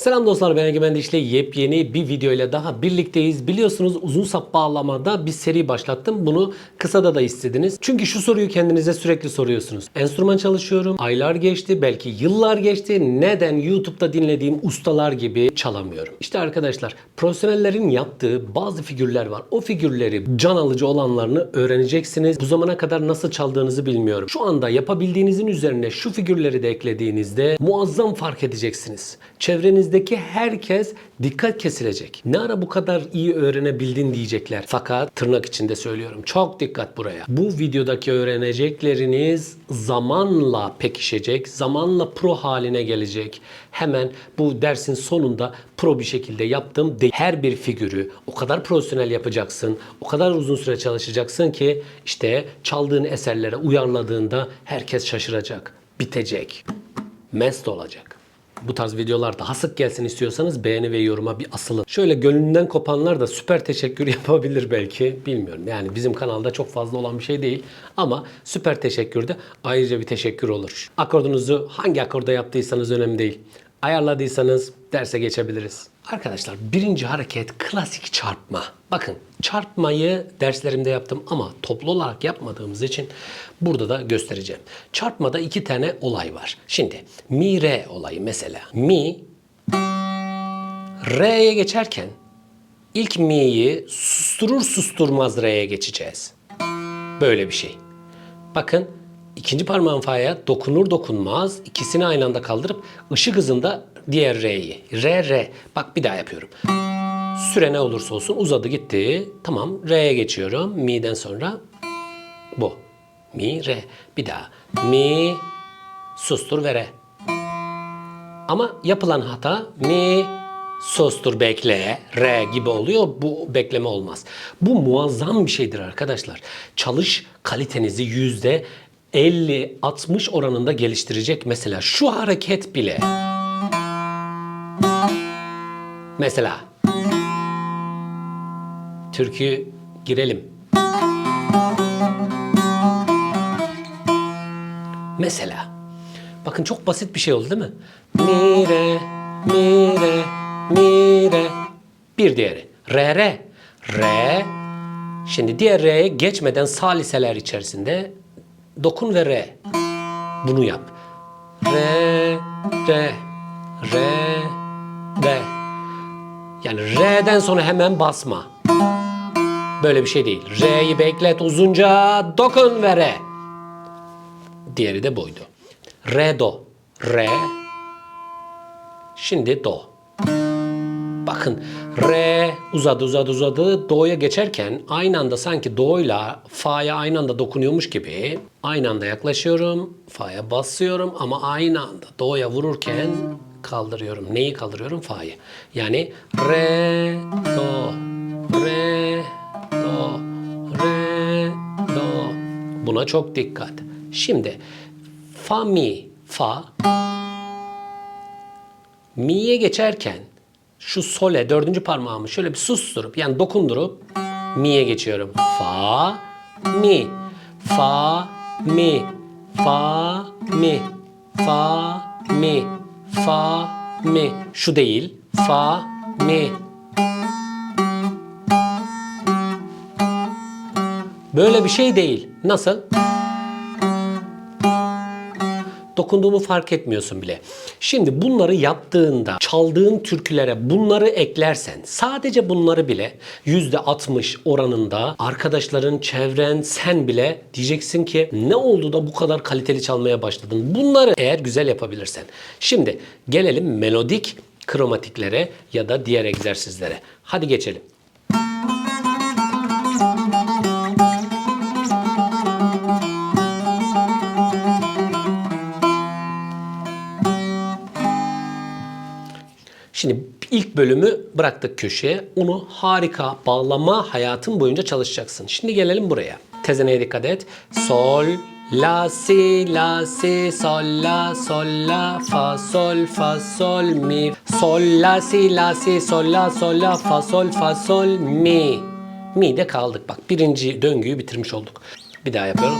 Selam dostlar ben Egemen Dişli yepyeni bir video ile daha birlikteyiz. Biliyorsunuz uzun sap bağlamada bir seri başlattım. Bunu kısada da istediniz. Çünkü şu soruyu kendinize sürekli soruyorsunuz. Enstrüman çalışıyorum. Aylar geçti. Belki yıllar geçti. Neden YouTube'da dinlediğim ustalar gibi çalamıyorum? İşte arkadaşlar profesyonellerin yaptığı bazı figürler var. O figürleri can alıcı olanlarını öğreneceksiniz. Bu zamana kadar nasıl çaldığınızı bilmiyorum. Şu anda yapabildiğinizin üzerine şu figürleri de eklediğinizde muazzam fark edeceksiniz. Çevrenizdeki herkes dikkat kesilecek. Ne ara bu kadar iyi öğrenebildin diyecekler. Fakat tırnak içinde söylüyorum. Çok dikkat buraya. Bu videodaki öğrenecekleriniz zamanla pekişecek, zamanla pro haline gelecek. Hemen bu dersin sonunda pro bir şekilde yaptım. De- Her bir figürü o kadar profesyonel yapacaksın, o kadar uzun süre çalışacaksın ki işte çaldığın eserlere uyarladığında herkes şaşıracak, bitecek, mest olacak. Bu tarz videolar daha sık gelsin istiyorsanız beğeni ve yoruma bir asılın. Şöyle gönlünden kopanlar da süper teşekkür yapabilir belki. Bilmiyorum. Yani bizim kanalda çok fazla olan bir şey değil. Ama süper teşekkür de ayrıca bir teşekkür olur. Akordunuzu hangi akorda yaptıysanız önemli değil. Ayarladıysanız derse geçebiliriz. Arkadaşlar birinci hareket klasik çarpma. Bakın çarpmayı derslerimde yaptım ama toplu olarak yapmadığımız için burada da göstereceğim. Çarpmada iki tane olay var. Şimdi mi re olayı mesela. Mi re'ye geçerken ilk mi'yi susturur susturmaz re'ye geçeceğiz. Böyle bir şey. Bakın ikinci parmağın fa'ya dokunur dokunmaz ikisini aynı anda kaldırıp ışık hızında diğer re'yi. Re re. Bak bir daha yapıyorum. Süre ne olursa olsun uzadı gitti. Tamam re'ye geçiyorum. Mi'den sonra bu. Mi re. Bir daha. Mi sustur ve re. Ama yapılan hata mi sustur bekle re gibi oluyor. Bu bekleme olmaz. Bu muazzam bir şeydir arkadaşlar. Çalış kalitenizi yüzde 50-60 oranında geliştirecek. Mesela şu hareket bile. Mesela türkü girelim. Mesela. Bakın çok basit bir şey oldu değil mi? Mi re, mi re, mi re. Bir diğeri. Re re. Re. Şimdi diğer re'ye geçmeden saliseler içerisinde dokun ve re. Bunu yap. Re, re, re, re. Yani re'den sonra hemen basma. Böyle bir şey değil. Re'yi beklet uzunca dokun ve re. Diğeri de buydu. Re do. Re. Şimdi do. Bakın re uzadı uzadı uzadı do'ya geçerken aynı anda sanki do'yla fa'ya aynı anda dokunuyormuş gibi aynı anda yaklaşıyorum fa'ya basıyorum ama aynı anda do'ya vururken kaldırıyorum. Neyi kaldırıyorum? Fa'yı. Yani re do re do re do Buna çok dikkat. Şimdi fa mi fa mi'ye geçerken şu sole dördüncü parmağımı şöyle bir susturup yani dokundurup mi'ye geçiyorum. Fa mi fa mi fa mi fa mi fa mi şu değil fa mi Böyle bir şey değil. Nasıl? Dokunduğumu fark etmiyorsun bile. Şimdi bunları yaptığında çaldığın türkülere bunları eklersen sadece bunları bile %60 oranında arkadaşların, çevren, sen bile diyeceksin ki ne oldu da bu kadar kaliteli çalmaya başladın. Bunları eğer güzel yapabilirsen. Şimdi gelelim melodik kromatiklere ya da diğer egzersizlere. Hadi geçelim. Bölümü bıraktık köşeye. Onu harika bağlama hayatın boyunca çalışacaksın. Şimdi gelelim buraya. Tezeneye dikkat et. Sol, la, si, la, si, sol, la, sol, la, fa, sol, fa, sol, mi. Sol, la, si, la, si, sol, la, sol, la, fa, sol, fa, sol, mi. Mi'de kaldık. Bak birinci döngüyü bitirmiş olduk. Bir daha yapıyorum.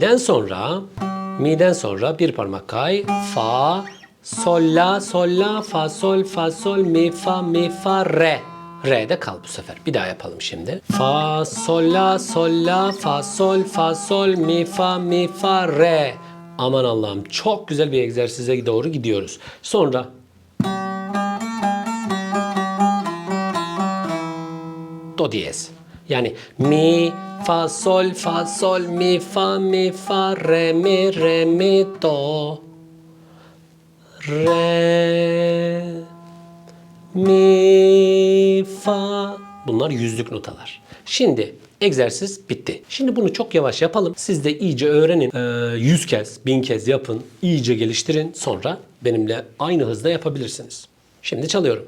Mi'den sonra mi'den sonra bir parmak kay. Fa, sol la, sol la, fa sol, fa sol, mi fa, mi fa re. Re'de kal bu sefer. Bir daha yapalım şimdi. Fa, sol la, sol la, fa sol, fa sol, mi fa, mi fa re. Aman Allah'ım çok güzel bir egzersize doğru gidiyoruz. Sonra do diyez. Yani mi, fa, sol, fa, sol, mi, fa, mi, fa, re, mi, re, mi, do. Re, mi, fa. Bunlar yüzlük notalar. Şimdi egzersiz bitti. Şimdi bunu çok yavaş yapalım. Siz de iyice öğrenin. Ee, 100 kez, 1000 kez yapın. iyice geliştirin. Sonra benimle aynı hızda yapabilirsiniz. Şimdi çalıyorum.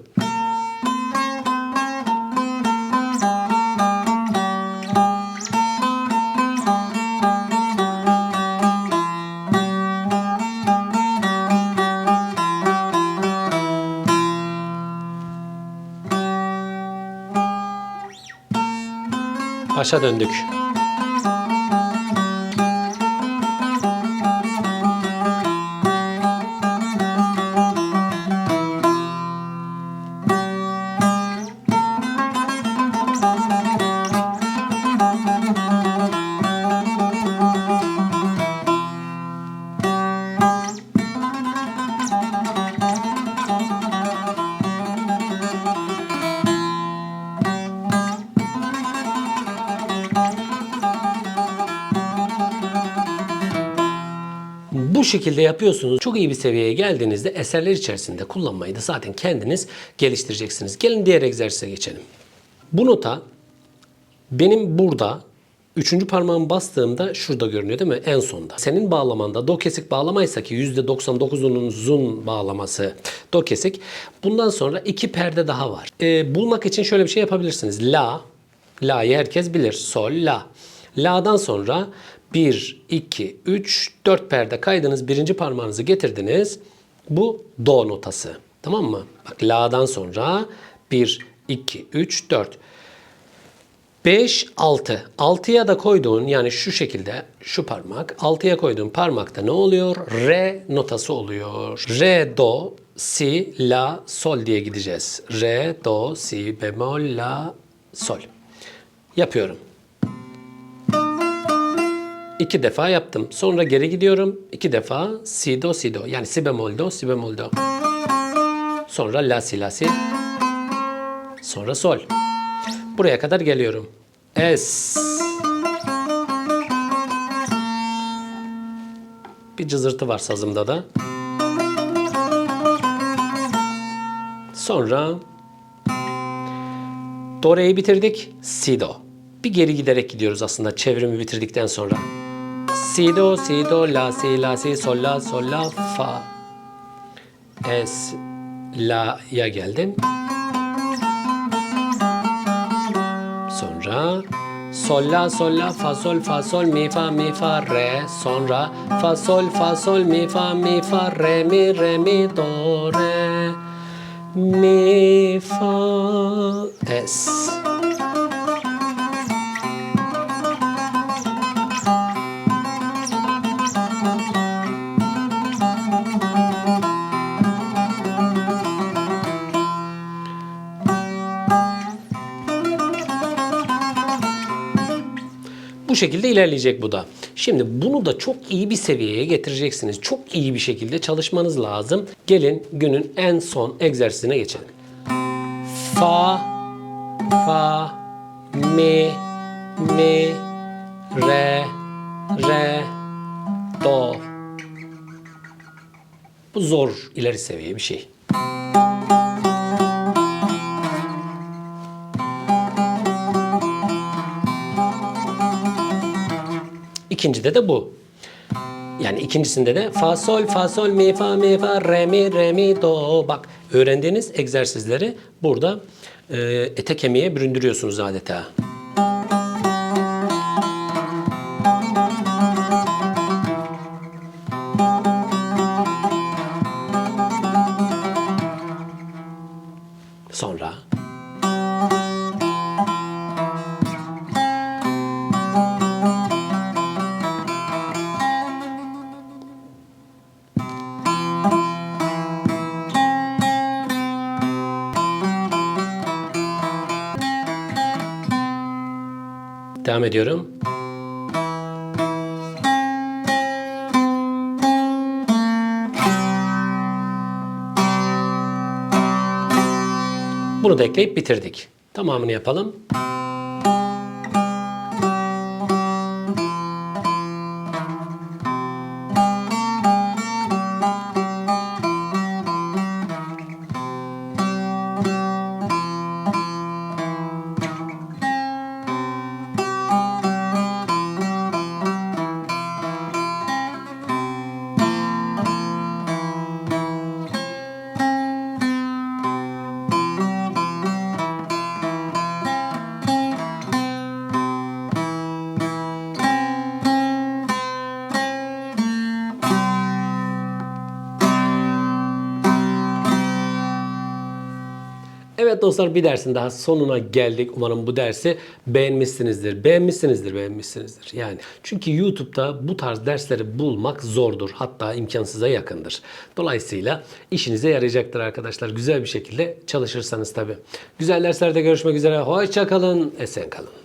Başa döndük. Şekilde yapıyorsunuz. Çok iyi bir seviyeye geldiğinizde eserler içerisinde kullanmayı da zaten kendiniz geliştireceksiniz. Gelin diğer egzersize geçelim. Bu nota benim burada Üçüncü parmağımı bastığımda şurada görünüyor değil mi? En sonda. Senin bağlamanda do kesik bağlamaysa ki %99'unuzun bağlaması do kesik. Bundan sonra iki perde daha var. Ee, bulmak için şöyle bir şey yapabilirsiniz. La, la'yı herkes bilir. Sol, la. La'dan sonra 1, 2, 3, 4 perde kaydınız. Birinci parmağınızı getirdiniz. Bu do notası. Tamam mı? Bak la'dan sonra 1, 2, 3, 4. 5, 6. 6'ya da koyduğun yani şu şekilde şu parmak 6'ya koyduğun parmakta ne oluyor? Re notası oluyor. Re, do, si, la, sol diye gideceğiz. Re, do, si, bemol, la, sol. Yapıyorum. İki defa yaptım. Sonra geri gidiyorum. İki defa si, do, si, do. Yani si bemol, do, si bemol, do. Sonra la, si, la, si. Sonra sol. Buraya kadar geliyorum. Es. Bir cızırtı var sazımda da. Sonra do bitirdik. Si do. Bir geri giderek gidiyoruz aslında çevrimi bitirdikten sonra. Si do, si do, la, si, la, si, sol, la, sol, la, fa. Es, la'ya geldim. Sonra sol la sol la fa sol fa sol mi fa mi fa re sonra fa sol fa sol mi fa mi fa re mi re mi do re mi fa es. Bu şekilde ilerleyecek bu da. Şimdi bunu da çok iyi bir seviyeye getireceksiniz. Çok iyi bir şekilde çalışmanız lazım. Gelin günün en son egzersizine geçelim. Fa, fa, mi, mi, re, re, do. Bu zor ileri seviye bir şey. İkincide de bu. Yani ikincisinde de fa sol fa sol mi fa mi fa re mi re mi do. Bak öğrendiğiniz egzersizleri burada e, ete kemiğe büründürüyorsunuz adeta. Devam ediyorum. Bunu da ekleyip bitirdik. Tamamını yapalım. Evet dostlar bir dersin daha sonuna geldik. Umarım bu dersi beğenmişsinizdir. Beğenmişsinizdir, beğenmişsinizdir. Yani çünkü YouTube'da bu tarz dersleri bulmak zordur. Hatta imkansıza yakındır. Dolayısıyla işinize yarayacaktır arkadaşlar. Güzel bir şekilde çalışırsanız tabii. Güzel derslerde görüşmek üzere. Hoşça kalın, esen kalın.